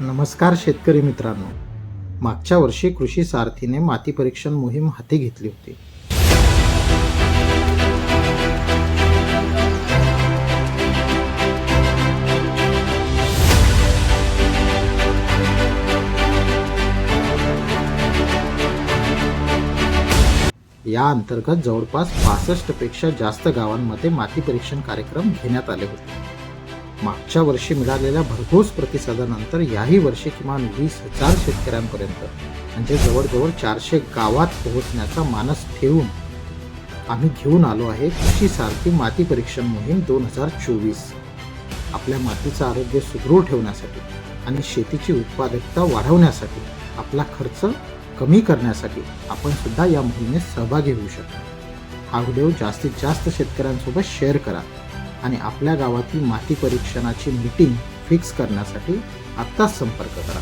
नमस्कार शेतकरी मित्रांनो. मागच्या वर्षी कृषी सारथीने माती परीक्षण मोहीम हाती घेतली होती. या अंतर्गत जवळपास पासष्टपेक्षा जास्त गावांमध्ये माती परीक्षण कार्यक्रम घेण्यात आले होते. मागच्या वर्षी मिळालेल्या भरघोस प्रतिसादानंतर याही वर्षी किमान वीस हजार शेतकऱ्यांपर्यंत म्हणजे जवळजवळ चारशे गावात पोहोचण्याचा मानस ठेवून आम्ही घेऊन आलो आहे कृषी सारखी माती परीक्षण मोहीम दोन हजार चोवीस. आपल्या मातीचं आरोग्य सुदृढ ठेवण्यासाठी आणि शेतीची उत्पादकता वाढवण्यासाठी आपला खर्च कमी करण्यासाठी आपण सुद्धा या मोहिमेत सहभागी होऊ शकता. हा व्हिडिओ जास्तीत जास्त शेतकऱ्यांसोबत शेअर करा. आणि आपल्या गावातील माती परीक्षणाची मीटिंग फिक्स करण्यासाठी आत्ताच संपर्क करा.